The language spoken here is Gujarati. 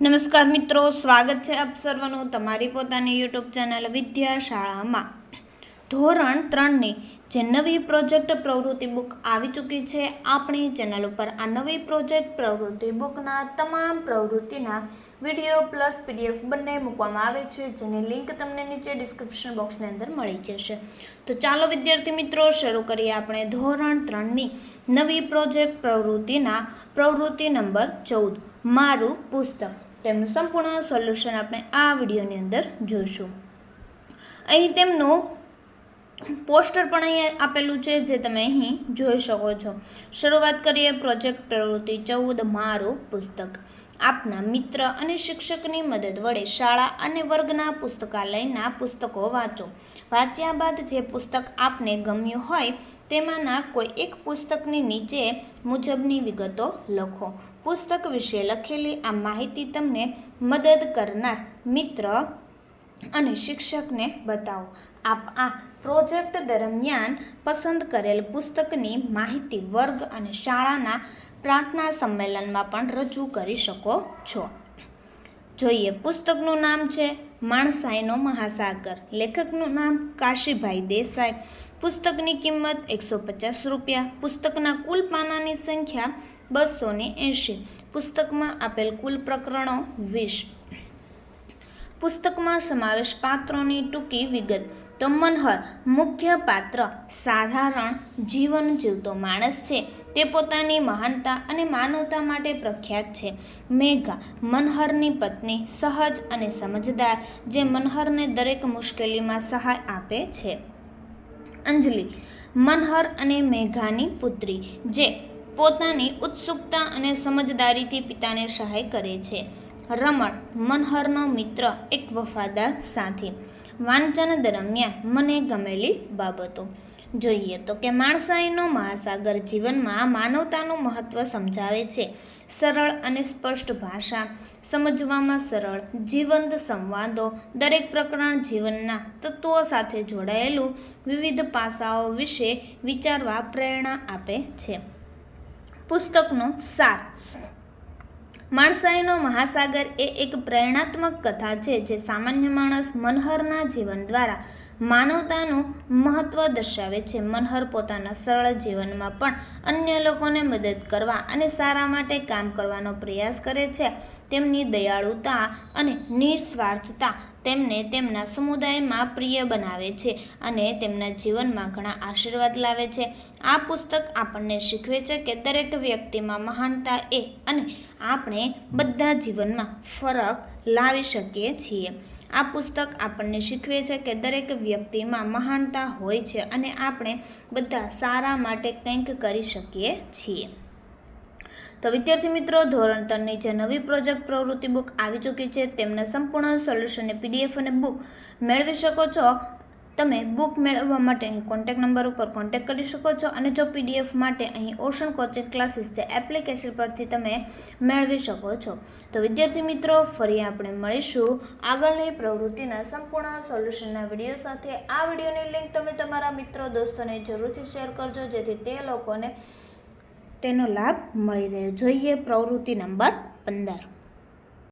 નમસ્કાર મિત્રો, સ્વાગત છે આપ સર્વનું તમારી પોતાની યુટ્યુબ ચેનલ વિદ્યા શાળામાં ધોરણ ત્રણની જે નવી પ્રોજેક્ટ પ્રવૃત્તિ બુક આવી ચૂકી છે, આપણી ચેનલ ઉપર આ નવી પ્રોજેક્ટ પ્રવૃત્તિ બુકના તમામ પ્રવૃત્તિના વીડિયો પ્લસ પીડીએફ બંને મૂકવામાં આવે છે, જેની લિંક તમને નીચે ડિસ્ક્રિપ્શન બોક્સની અંદર મળી જશે. તો ચાલો વિદ્યાર્થી મિત્રો, શરૂ કરીએ આપણે ધોરણ ત્રણની નવી પ્રોજેક્ટ પ્રવૃત્તિના પ્રવૃત્તિ નંબર ચૌદ, મારું પુસ્તક. તેમનું સંપૂર્ણ સોલ્યુશન આપણે આ વિડીયોની અંદર જોઈશું. અહીં તેમનું પોસ્ટર પણ અહીંયા આપેલું છે, જે તમે અહીં જોઈ શકો છો. શરૂઆત કરીએ પ્રોજેક્ટ પ્રવૃત્તિ ચૌદ મારું પુસ્તક. આપના મિત્ર અને શિક્ષકની મદદ વડે શાળા અને વર્ગના પુસ્તકાલયના પુસ્તકો વાંચો. વાંચ્યા બાદ જે પુસ્તક આપને ગમ્યું હોય તેમાંના કોઈ એક પુસ્તકની નીચે મુજબની વિગતો લખો. પુસ્તક વિશે લખેલી આ માહિતી તમને મદદ કરનાર મિત્ર અને શિક્ષકને બતાવો. આપ આ પ્રોજેક્ટ દરમિયાન પસંદ કરેલ પુસ્તકની માહિતી વર્ગ અને શાળાના પ્રાર્થના સંમેલનમાં પણ રજૂ કરી શકો છો. જોઈએ. પુસ્તકનું નામ છે માણસાઈનો મહાસાગર. લેખકનું નામ કાશીભાઈ દેસાઈ. પુસ્તકની કિંમત એકસો પચાસ રૂપિયા. પુસ્તકના કુલ પાનાની સંખ્યા બસો ને એંશી. પુસ્તકમાં આપેલ કુલ પ્રકરણો વીસ. પુસ્તકમાં સમાવેશ પાત્રોની ટૂંકી વિગત. તો મનહર મુખ્ય પાત્ર. સાધારણ જીવન જીવતો માણસ છે. તે પોતાની મહાનતા અને માનવતા માટે પ્રખ્યાત છે. મેઘા મનહરની પત્ની, સહજ અને સમજદાર, જે મનહરને દરેક મુશ્કેલીમાં સહાય આપે છે. અંજલિ મનહર અને મેઘાની પુત્રી, જે પોતાની ઉત્સુકતા અને સમજદારીથી પિતાને સહાય કરે છે. રમણ મનહરનો મિત્ર, એક વફાદાર સાથી. વાંચન દરમિયાન મને ગમેલી બાબતો. જોઈએ તો કે માણસાઈનો મહાસાગર જીવનમાં માનવતાનું મહત્ત્વ સમજાવે છે. સરળ અને સ્પષ્ટ ભાષા, સમજવામાં સરળ, જીવંત સંવાદો, દરેક પ્રકરણ જીવનના તત્વો સાથે જોડાયેલું વિવિધ પાસાઓ વિશે વિચારવા પ્રેરણા આપે છે. પુસ્તકનો સાર. માણસાઈનો મહાસાગર એ એક પ્રેરણાત્મક કથા છે જે સામાન્ય માણસ મનહરના જીવન દ્વારા માનવતાનું મહત્ત્વ દર્શાવે છે. મનહર પોતાના સરળ જીવનમાં પણ અન્ય લોકોને મદદ કરવા અને સારા માટે કામ કરવાનો પ્રયાસ કરે છે. તેમની દયાળુતા અને નિસ્વાર્થતા તેમને તેમના સમુદાયમાં પ્રિય બનાવે છે અને તેમના જીવનમાં ઘણા આશીર્વાદ લાવે છે. આ પુસ્તક આપણને શીખવે છે કે દરેક વ્યક્તિમાં મહાનતા એ અને આપણે બધા જીવનમાં ફરક લાવી શકીએ છીએ. આ પુસ્તક આપણને શીખવે છે કે દરેક વ્યક્તિમાં મહાનતા હોય છે અને આપણે બધા સારા માટે કંઈક કરી શકીએ છીએ. તો વિદ્યાર્થી મિત્રો, ધોરણ ત્રણની જે નવી પ્રોજેક્ટ પ્રવૃત્તિ બુક આવી ચૂકી છે, તેમના સંપૂર્ણ સોલ્યુશનને પીડીએફ અને બુક મેળવી શકો છો. તમે બુક મેળવવા માટે અહીં કોન્ટેક નંબર ઉપર કોન્ટેક્ટ કરી શકો છો અને જો પીડીએફ માટે અહીં ઓશન કોચિંગ ક્લાસીસ જે એપ્લિકેશન પરથી તમે મેળવી શકો છો. તો વિદ્યાર્થી મિત્રો, ફરી આપણે મળીશું આગળની પ્રવૃત્તિના સંપૂર્ણ સોલ્યુશનના વીડિયો સાથે. આ વિડીયોની લિંક તમે તમારા મિત્રો, દોસ્તોને જરૂરથી શેર કરજો, જેથી તે લોકોને તેનો લાભ મળી રહે. જોઈએ પ્રવૃત્તિ નંબર પંદર.